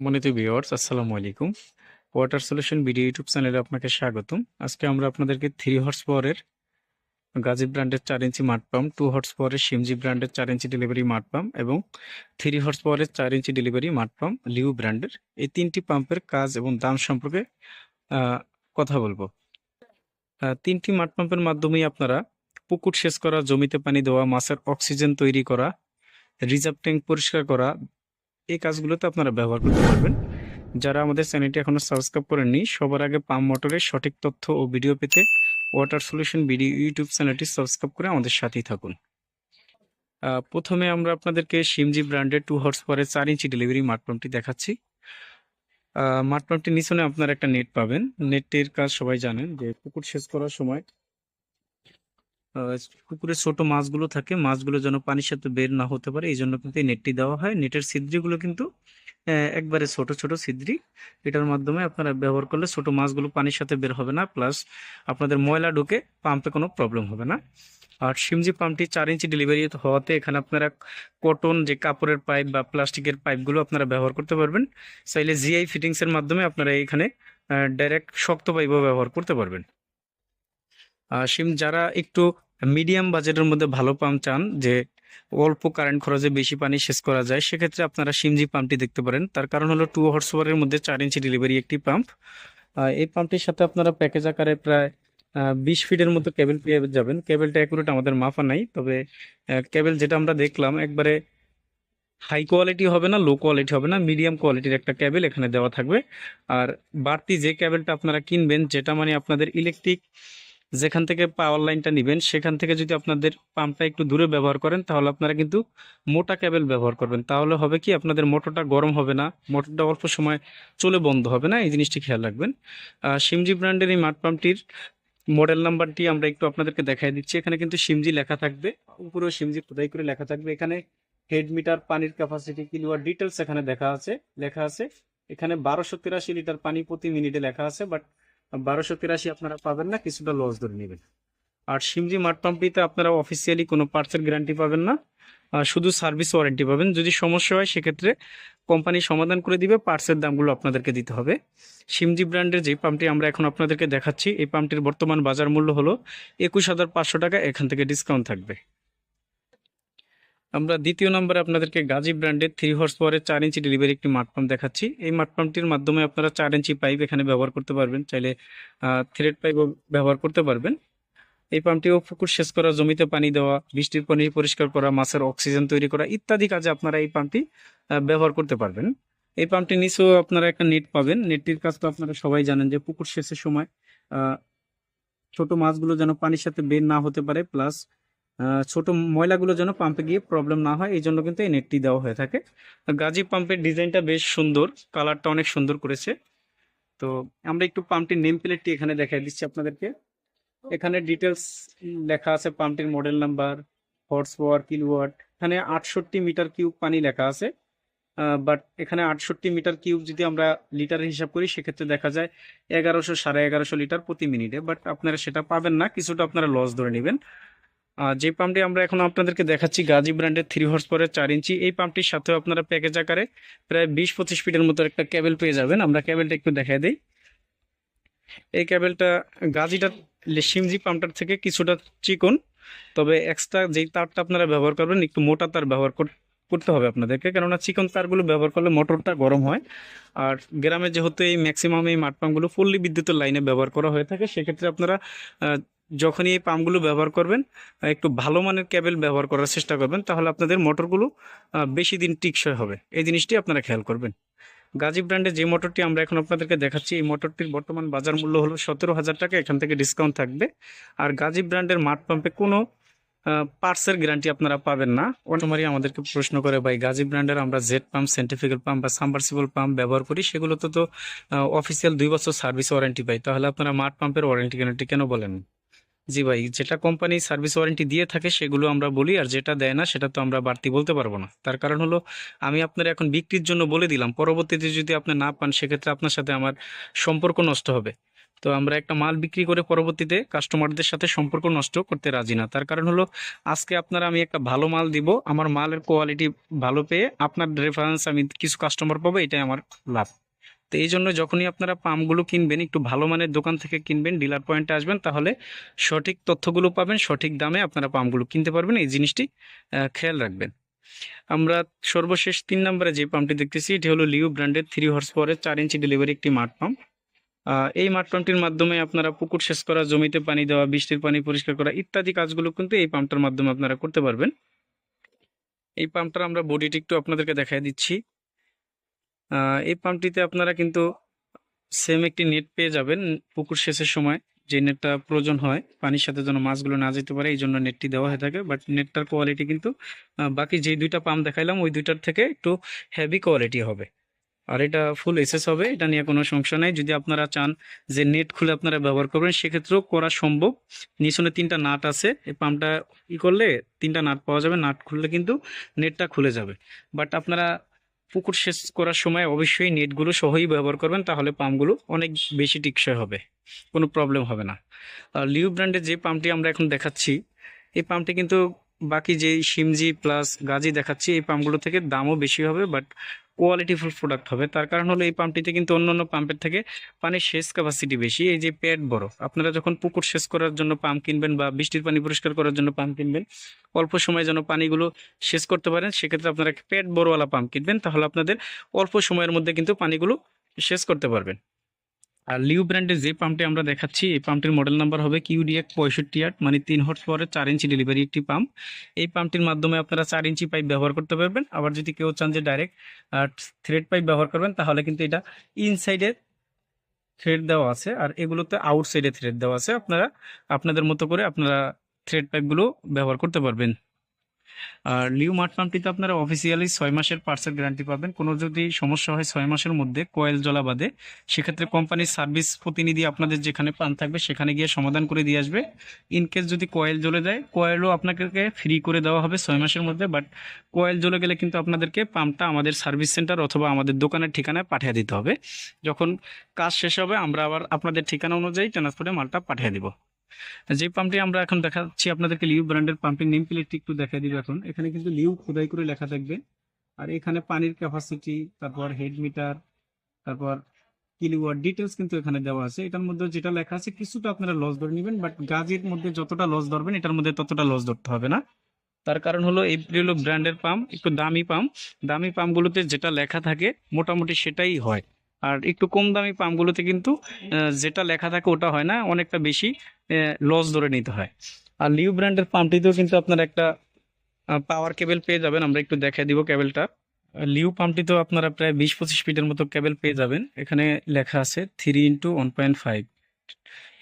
মনিত viewers, আসসালামু আলাইকুম। Water solution video YouTube চ্যানেলে আপনাকে স্বাগতম। আজকে আমরা আপনাদেরকে থ্রি হর্স পাওয়ারের গাজী ব্র্যান্ডের চার ইঞ্চি মাঠ পাম্প টু হর্স পাওয়ারের সিমজি ব্র্যান্ডের চার ইঞ্চি ডেলিভারি মাঠ পাম্প এবং থ্রি হর্স পাওয়ারের চার ইঞ্চি ডেলিভারি মাঠ পাম্প লিউ ব্র্যান্ডের। এই তিনটি পাম্পের কাজ এবং দাম সম্পর্কে কথা বলব। তিনটি মাঠ পাম্পের মাধ্যমেই আপনারা পুকুর সেচ করা, জমিতে পানি দেওয়া, মাছের অক্সিজেন তৈরি করা রিজার্ভ ট্যাঙ্ক পরিষ্কার করা এই কাজগুলোতে আপনারা ব্যবহার করতে পারবেন। যারা আমাদের চ্যানেলটি এখনও সাবস্ক্রাইব করেননি সবার আগে পাম্প মোটরের সঠিক তথ্য ও ভিডিও পেতে ওয়াটার সলিউশন ভিডিও ইউটিউব চ্যানেলটি সাবস্ক্রাইব করে আমাদের সাথেই থাকুন। প্রথমে আমরা আপনাদেরকে সিমজি ব্র্যান্ডের টু হর্স পরে চার ইঞ্চি ডেলিভারি মাঠপাম্পটি দেখাচ্ছি। আহ, মাঠপাম্পটির নিচনে আপনারা একটা নেট পাবেন। নেটটির কাজ সবাই জানেন যে পুকুর সেচ করার সময় আহ, পুকুরে ছোট মাছগুলো থাকে মাছগুলো যেন পানির সাথে বের না হতে পারে এই জন্য কিন্তু এই নেটটি দেওয়া হয়। নেটের ছিদ্রগুলো কিন্তু একবারে ছোট ছোট ছিদ্রি। এটার মাধ্যমে আপনারা ব্যবহার করলে ছোট মাছগুলো পানির সাথে বের হবে না প্লাস আপনাদের ময়লা ঢুকে পাম্পে কোনো প্রবলেম হবে না। আর সিমজি পাম্পটি চার ইঞ্চি ডেলিভারি হওয়াতে এখানে আপনারা কটন যে কাপড়ের পাইপ বা প্লাস্টিকের পাইপগুলো আপনারা ব্যবহার করতে পারবেন। চাইলে জিআই ফিটিংসের মাধ্যমে আপনারা এখানে ডাইরেক্ট শক্ত পাইপও ব্যবহার করতে পারবেন। সিম যারা একটু মিডিয়াম বাজেটের মধ্যে ভালো পাম্প চান, যে অল্প কারেন্ট খরচে বেশি পানি শেষ করা যায়, সেক্ষেত্রে আপনারা সিমজি পাম্পটি দেখতে পারেন। তার কারণ হলো টু হর্স পাওয়ারের মধ্যে চার ইঞ্চি ডেলিভারি একটি পাম্প এই পাম্পটির সাথে আপনারা প্যাকেজ আকারে প্রায় বিশ ফিটের মতো কেবল পেয়ে যাবেন। কেবলটা অ্যাকুরেট আমাদের মাফা নাই, তবে কেবল যেটা আমরা দেখলাম, একবারে হাই কোয়ালিটি হবে না লো কোয়ালিটি হবে না মিডিয়াম কোয়ালিটির একটা কেবল এখানে দেওয়া থাকবে। আর বাড়তি যে কেবলটা আপনারা কিনবেন, যেটা মানে আপনাদের ইলেকট্রিক যেখান থেকে পাওয়ার লাইনটা নেবেন, সেখান থেকে যদি আপনাদের পাম্পটা একটু দূরে ব্যবহার করেন, তাহলে আপনারা কিন্তু মোটা কেবল ব্যবহার করবেন। তাহলে হবে কি, আপনাদের মোটরটা গরম হবে না, মোটরটা অল্প সময় চলে বন্ধ হবে না, এই জিনিসটি খেয়াল রাখবেন। সিমজি ব্র্যান্ডের এই মাঠ পাম্পটির মডেল নাম্বারটি আমরা একটু আপনাদেরকে দেখাই দিচ্ছি। এখানে কিন্তু সিমজি লেখা থাকবে, উপরেও সিমজি খোদাই করে লেখা থাকবে। এখানে হেড মিটার পানির ক্যাপাসিটি কিলোয়ার ডিটেলস এখানে দেখা আছে, লেখা আছে। এখানে বারোশো তিরাশি লিটার পানি প্রতি মিনিটে লেখা আছে বাট বারোশো তিরাশি আপনারা পাবেন না, কিছুটা লস ধরে নেবেন। আর সিমজি মাঠ পাম্পটিতে আপনারা অফিসিয়ালি কোনো পার্টসের গ্যারান্টি পাবেন না শুধু সার্ভিস ওয়ারেন্টি পাবেন। যদি সমস্যা হয়, সেক্ষেত্রে কোম্পানি সমাধান করে দিবে পার্টসের দামগুলো আপনাদেরকে দিতে হবে। সিমজি ব্র্যান্ডের যে পাম্পটি আমরা এখন আপনাদেরকে দেখাচ্ছি, এই পাম্পটির বর্তমান বাজার মূল্য হলো একুশ হাজার পাঁচশো টাকা, এখান থেকে ডিসকাউন্ট থাকবে। আমরা দ্বিতীয় নম্বরে আপনাদেরকে গাজী ব্র্যান্ডের থ্রি হর্স পাওয়ারের চার ইঞ্চি ডেলিভারি একটি মাঠ পাম্প দেখাচ্ছি। এই মাঠ পাম্পটির মাধ্যমে আপনারা চার ইঞ্চি পাইপ এখানে ব্যবহার করতে পারবেন। চাইলে থ্রেড পাইপও ব্যবহার করতে পারবেন। এই পাম্পটিও পুকুর সেচ করা, জমিতে পানি দেওয়া, বৃষ্টির পানি পরিষ্কার করা, মাছের অক্সিজেন তৈরি করা ইত্যাদি কাজে আপনারা এই পাম্পটি ব্যবহার করতে পারবেন। এই পাম্পটির নিচেও আপনারা একটা নেট পাবেন। নেটটির কাজ তো আপনারা সবাই জানেন যে পুকুর সেচের সময় ছোট মাছগুলো যেন পানির সাথে বের না হতে পারে। প্লাস ছোট ময়লাগুলো যেন পাম্পে গিয়ে প্রবলেম না হয় এই জন্য কিন্তু এই নেটটি দেওয়া হয়ে থাকে। গাজী পাম্পের ডিজাইনটা বেশ সুন্দর কালারটা অনেক সুন্দর করেছে। তো আমরা একটু পাম্পটির নেম প্লেটটি এখানে দেখাই দিচ্ছি আপনাদেরকে। এখানে ডিটেলস লেখা আছে পাম্পটির model number horse power kilowatt এখানে আটষট্টি মিটার কিউব পানি লেখা আছে। বাট এখানে আটষট্টি মিটার কিউব যদি আমরা লিটার হিসাব করি, সেক্ষেত্রে দেখা যায় এগারোশো সাড়ে এগারোশো লিটার প্রতি মিনিটে বাট আপনারা সেটা পাবেন না, কিছুটা আপনারা লস ধরে নেবেন। যে পাম্পটি আমরা এখন আপনাদেরকে দেখাচ্ছি গাজী ব্র্যান্ডের থ্রি হর্স পাওয়ারের চার ইঞ্চি, এই পাম্পটির সাথেও আপনারা প্যাকেজ আকারে প্রায় বিশ পঁচিশ ফিটের মতো একটা ক্যাবেল পেয়ে যাবেন। আমরা ক্যাবেলটা একটু দেখাই দিই। এই ক্যাবেলটা গাজিটা সিমজি পাম্পটার থেকে কিছুটা চিকন, তবে এক্সট্রা যেই তারটা আপনারা ব্যবহার করবেন, একটু মোটা তার ব্যবহার কর- করতে হবে আপনাদেরকে, কেননা চিকন তারগুলো ব্যবহার করলে মোটরটা গরম হয়। আর গ্রামে যেহেতু এই ম্যাক্সিমাম এই মাঠ পাম্পগুলো ফুললি বিদ্যুতের লাইনে ব্যবহার করা হয়ে থাকে, সেক্ষেত্রে আপনারা যখনই এই পাম্পগুলো ব্যবহার করবেন একটু ভালো মানের ক্যাবেল ব্যবহার করার চেষ্টা করবেন, তাহলে আপনাদের মোটরগুলো বেশি দিন টিকসই হবে। এই জিনিসটি আপনারা খেয়াল করবেন। গাজী ব্র্যান্ডের যে মোটরটি আমরা এখন আপনাদেরকে দেখাচ্ছি, এই মোটরটির বর্তমান বাজার মূল্য হলো সতেরো হাজার টাকা, এখান থেকে ডিসকাউন্ট থাকবে। আর গাজী ব্র্যান্ডের মাঠ পাম্পে কোনো পার্টসের গ্যারান্টি আপনারা পাবেন না। অনেকবারই আমাদেরকে প্রশ্ন করে, ভাই গাজী ব্র্যান্ডের আমরা জেড পাম্প সেন্টিফিক্যাল পাম্প বা সাবমার্সিবল পাম্প ব্যবহার করি, সেগুলোতে তো অফিসিয়াল দুই বছর সার্ভিস ওয়ারেন্টি পাই। তাহলে আপনারা মাঠ পাম্পের ওয়ারেন্টি গ্যারান্টি কেন বলেন? জি ভাই, যেটা কোম্পানি সার্ভিস ওয়ারেন্টি দিয়ে থাকে সেগুলো আমরা বলি, আর যেটা দেয় না সেটা তো আমরা বাড়তি বলতে পারব না। তার কারণ হলো, আমি আপনার এখন বিক্রির জন্য বলে দিলাম, পরবর্তীতে যদি আপনি না পান, সেক্ষেত্রে আপনার সাথে আমার সম্পর্ক নষ্ট হবে। তো আমরা একটা মাল বিক্রি করে পরবর্তীতে কাস্টমারদের সাথে সম্পর্ক নষ্ট করতে রাজি না। তার কারণ হলো, আজকে আপনারা আমি একটা ভালো মাল দিব, আমার মালের কোয়ালিটি ভালো পেয়ে আপনার রেফারেন্স আমি কিছু কাস্টমার পাবো, এটাই আমার লাভ। তো এই জন্য যখনই আপনারা পাম্পগুলো কিনবেন, একটু ভালো মানের দোকান থেকে কিনবেন, ডিলার পয়েন্টে আসবেন, তাহলে সঠিক তথ্যগুলো পাবেন, সঠিক দামে আপনারা পাম্পগুলো কিনতে পারবেন। এই জিনিসটি খেয়াল রাখবেন। আমরা সর্বশেষ তিন নম্বরে যে পাম্পটি দেখতেছি, এটি হলো লিউ ব্র্যান্ডের থ্রি হর্স পাওয়ারের চার ইঞ্চি ডেলিভারি একটি মাঠ পাম্প এই মাঠ পাম্পটির মাধ্যমে আপনারা পুকুর সেচ করা, জমিতে পানি দেওয়া, বৃষ্টির পানি পরিষ্কার করা ইত্যাদি কাজগুলো কিন্তু এই পাম্পটার মাধ্যমে আপনারা করতে পারবেন। এই পাম্পটার আমরা বডিটি একটু আপনাদেরকে দেখাই দিচ্ছি। এই পাম্পটিতে আপনারা কিন্তু সেম একটি নেট পেয়ে যাবেন পুকুর শেষের সময়। যে নেটটা প্রয়োজন হয়, পানির সাথে যেন মাছগুলো না যেতে পারে, এই জন্য নেটটি দেওয়া হয়ে থাকে। বাট নেটটার কোয়ালিটি কিন্তু বাকি যে দুইটা পাম্প দেখাইলাম, ওই দুইটার থেকে একটু হেভি কোয়ালিটি হবে। আর এটা ফুল এসএস হবে, এটা নিয়ে কোনো সমস্যা নাই। যদি আপনারা চান যে নেট খুলে আপনারা ব্যবহার করবেন, সেক্ষেত্রেও করা সম্ভব। নিচনে তিনটা নাট আছে, এই পাম্পটা ই করলে তিনটা নাট পাওয়া যাবে। নাট খুললে কিন্তু নেটটা খুলে যাবে। বাট আপনারা পুকুর সেচ করার সময় অবশ্যই নেটগুলো সহই ব্যবহার করবেন, তাহলে পাম্পগুলো অনেক বেশি টিকসই হবে, কোনো প্রবলেম হবে না। আর লিউ ব্র্যান্ডের যে পাম্পটি আমরা এখন দেখাচ্ছি, এই পাম্পটি কিন্তু বাকি যে সিমজি প্লাস গাজি দেখাচ্ছি, এই পাম্পগুলো থেকে দামও বেশি হবে বাট কোয়ালিটিফুল প্রোডাক্ট হবে। তার কারণ হলো এই পাম্পটিতে কিন্তু অন্য অন্য পাম্পের থেকে পানির সেচ ক্যাপাসিটি বেশি। এই যে প্যাড বড়, আপনারা যখন পুকুর সেচ করার জন্য পাম্প কিনবেন বা বৃষ্টির পানি পরিষ্কার করার জন্য পাম্প কিনবেন, অল্প সময়ে যেন পানিগুলো সেচ করতে পারেন, সেক্ষেত্রে আপনারা প্যাড বড়ওয়ালা পাম্প কিনবেন, তাহলে আপনাদের অল্প সময়ের মধ্যে কিন্তু পানিগুলো সেচ করতে পারবেন। আর লিউ ব্র্যান্ডের যে পাম্পটি আমরা দেখাচ্ছি, এই পাম্পটির মডেল নাম্বার হবে কিউডিএক পঁয়ষট্টি আট মানে তিন হর্স পাওয়ারের চার ইঞ্চি ডেলিভারি একটি পাম্প এই পাম্পটির মাধ্যমে আপনারা চার ইঞ্চি পাইপ ব্যবহার করতে পারবেন। আবার যদি কেউ চান যে ডাইরেক্ট থ্রেড পাইপ ব্যবহার করবেন, তাহলে কিন্তু এটা ইনসাইডে থ্রেড দেওয়া আছে আর এগুলোতে আউটসাইডে থ্রেড দেওয়া আছে। আপনারা, আপনাদের মতো করে আপনারা থ্রেড পাইপগুলো ব্যবহার করতে পারবেন। আর লিউ মার্ট পাম্পটিতে আপনারা অফিসিয়ালি ছয় মাসের পার্সেল গ্যারান্টি পাবেন। কোনো যদি সমস্যা হয় ছয় মাসের মধ্যে কয়েল জ্বলা বাদে, সেক্ষেত্রে কোম্পানির সার্ভিস প্রতিনিধি আপনাদের যেখানে পান থাকবে, সেখানে গিয়ে সমাধান করে দিয়ে আসবে। ইন কেস যদি কয়েল জ্বলে যায়, কয়েলও আপনাকে ফ্রি করে দেওয়া হবে ছয় মাসের মধ্যে বাট কয়েল জ্বলে গেলে কিন্তু আপনাদেরকে পাম্পটা আমাদের সার্ভিস সেন্টার অথবা আমাদের দোকানের ঠিকানায় পাঠিয়ে দিতে হবে। যখন কাজ শেষ হবে, আমরা আবার আপনাদের ঠিকানা অনুযায়ী ট্রান্সপোর্টে মালটা পাঠিয়ে দিব। যে পাম্পটি আমরা এখন দেখাচ্ছি আপনাদেরকে লিউ ব্র্যান্ডের পাম্পের নেম প্লেটটি একটু দেখা দিব এখন। এখানে কিন্তু লিউ খোদাই করে লেখা থাকবে। আর এখানে পানির ক্যাপাসিটি তারপর হেড মিটার তারপর কিলোওয়াট ডিটেলস কিন্তু এখানে দেওয়া আছে। এটার মধ্যে যেটা লেখা আছে, কিছুটা আপনারা লস ধরে নেবেন বাট গাজের মধ্যে যতটা লস ধরবেন, এটার মধ্যে ততটা লস ধরতে হবে না। তার কারণ হলো, এই হলো ব্র্যান্ডের পাম্প একটু দামি পাম্প দামি পাম্পগুলোতে যেটা লেখা থাকে, মোটামুটি সেটাই হয়। আর একটু কম দামি পাম্পগুলোতে কিন্তু যেটা লেখা থাকে ওটা হয় না অনেকটা বেশি লস ধরে নিতে হয়। আর লিউ ব্র্যান্ডের পাম্পটিতেও কিন্তু আপনার একটা পাওয়ার কেবেল পেয়ে যাবেন আমরা একটু দেখাই দিব কেবেলটা লিউ পাম্পটিতেও আপনারা প্রায় বিশ পঁচিশ ফিটের মতো কেবেল পেয়ে যাবেন। এখানে লেখা আছে three into one point five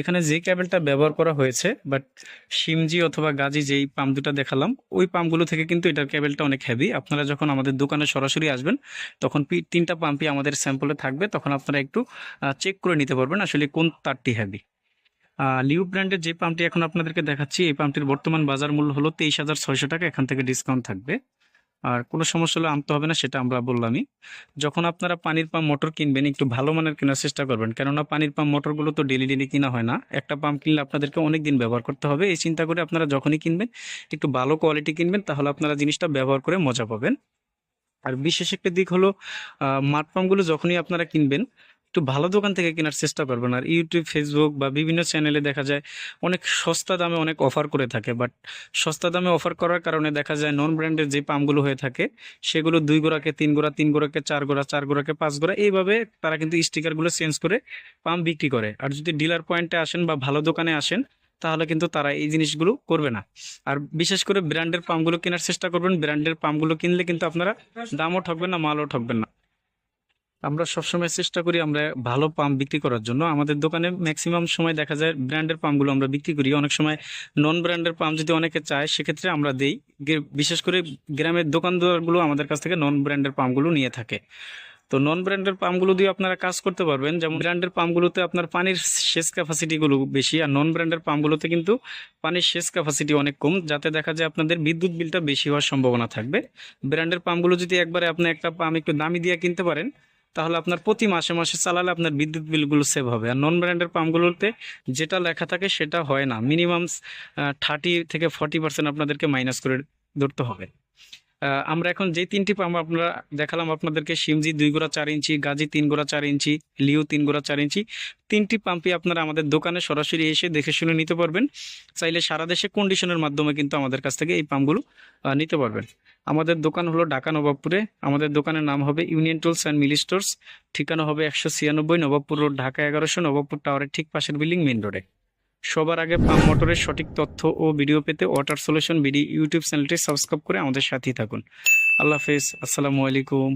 এখানে যে ক্যাবেলটা ব্যবহার করা হয়েছে বাট সিমজি অথবা গাজি যেই পাম্প দুটা দেখালাম, ওই পাম্পগুলো থেকে কিন্তু এটার কেবলটা অনেক হেভি আপনারা যখন আমাদের দোকানে সরাসরি আসবেন, তখন তিনটা পাম্পই আমাদের স্যাম্পলে থাকবে। তখন আপনারা একটু চেক করে নিতে পারবেন আসলে কোন তারটি হেভি লিউ ব্র্যান্ডের যে পাম্পটি এখন আপনাদেরকে দেখাচ্ছি, এই পাম্পটির বর্তমান বাজার মূল্য হলো তেইশ হাজার ছয়শো টাকা। এখান থেকে ডিসকাউন্ট থাকবে। আর কোনো সমস্যা হলে আনতে হবে না, সেটা আমরা বললামই। যখন আপনারা পানির পাম্প মোটর কিনবেন, একটু ভালো মানের কেনার চেষ্টা করবেন। কেননা পানির পাম্প মোটরগুলো তো ডেলি ডেলি কেনা হয় না। একটা পাম্প কিনলে আপনাদেরকে অনেক দিন ব্যবহার করতে হবে। এই চিন্তা করে আপনারা যখনই কিনবেন, একটু ভালো কোয়ালিটি কিনবেন, তাহলে আপনারা জিনিসটা ব্যবহার করে মজা পাবেন। আর বিশেষ একটা দিক হলো মাঠ পাম্পগুলো যখনই আপনারা কিনবেন একটু ভালো দোকান থেকে কেনার চেষ্টা করবেন। আর ইউটিউব ফেসবুক বা বিভিন্ন চ্যানেলে দেখা যায় অনেক সস্তা দামে অনেক অফার করে থাকে। বাট সস্তা দামে অফার করার কারণে দেখা যায় নন ব্র্যান্ডের যে পাম্পগুলো হয়ে থাকে, সেগুলো দুই গোড়াকে তিন গোড়া, তিন গোড়াকে চার গোড়া, চার গোড়াকে পাঁচ গোড়া, এইভাবে তারা কিন্তু স্টিকারগুলো চেঞ্জ করে পাম্প বিক্রি করে। আর যদি ডিলার পয়েন্টে আসেন বা ভালো দোকানে আসেন, তাহলে কিন্তু তারা এই জিনিসগুলো করবে না। আর বিশেষ করে ব্র্যান্ডের পাম্পগুলো কেনার চেষ্টা করবেন। ব্র্যান্ডের পাম্পগুলো কিনলে কিন্তু আপনারা দামও ঠকবেন না, মালও ঠকবেন না। আমরা সবসময় চেষ্টা করি আমরা ভালো পাম্প বিক্রি করার জন্য। আমাদের দোকানে ম্যাক্সিমাম সময় দেখা যায় ব্র্যান্ডের পাম্পগুলো আমরা বিক্রি করি। অনেক সময় নন ব্র্যান্ডের পাম্প যদি অনেকে চায়, সেক্ষেত্রে আমরা দেই। বিশেষ করে গ্রামের দোকানদারগুলো আমাদের কাছ থেকে নন ব্র্যান্ডের পাম্পগুলো নিয়ে থাকে। তো নন ব্র্যান্ডের পাম্পগুলো দিয়ে আপনারা কাজ করতে পারবেন। যেমন ব্র্যান্ডের পাম্পগুলোতে আপনার পানির সেচ ক্যাপাসিটিগুলো বেশি আর নন ব্র্যান্ডের পাম্পগুলোতে কিন্তু পানির সেচ ক্যাপাসিটি অনেক কম, যাতে দেখা যায় আপনাদের বিদ্যুৎ বিলটা বেশি হওয়ার সম্ভাবনা থাকবে। ব্র্যান্ডের পাম্পগুলো যদি একবারে আপনি একটা পাম্প একটু দামি দিয়ে কিনতে পারেন তাহলে আপনার প্রতি মাসে মাসে চালালে আপনার বিদ্যুৎ বিলগুলো সেভ হবে। আর নন ব্র্যান্ডের পাম্পগুলোতে যেটা লেখা থাকে সেটা হয় না। মিনিমাম থার্টি থেকে ফর্টি পার্সেন্ট আপনাদেরকে মাইনাস করে ধরতে হবে। আমরা এখন যে তিনটি পাম্প আপনারা দেখালাম আপনাদেরকে সিমজি দুই গোড়া চার ইঞ্চি, গাজী তিন গোড়া চার ইঞ্চি লিও তিন গোড়া চার ইঞ্চি, তিনটি পাম্পই আপনারা আমাদের দোকানে সরাসরি এসে দেখে শুনে নিতে পারবেন। চাইলে সারা দেশে কন্ডিশনের মাধ্যমে কিন্তু আমাদের কাছ থেকে এই পাম্পগুলো নিতে পারবেন। আমাদের দোকান হলো ঢাকা নবাবপুরে। আমাদের দোকানের নাম হবে union tools and mill stores. ঠিকানা হবে একশো ছিয়ানব্বই নবাবপুর রোড, ঢাকা এগারোশো নবাবপুর টাওয়ারের ঠিক পাশের বিল্ডিং মেন রোডে। সবার আগে পাম মোটরের সঠিক তথ্য ও ভিডিও পেতে ওয়াটার সলিউশন বিডি ইউটিউব চ্যানেলটি সাবস্ক্রাইব করে আমাদের সাথেই থাকুন। আল্লাহ হাফেজ, আসসালামু আলাইকুম।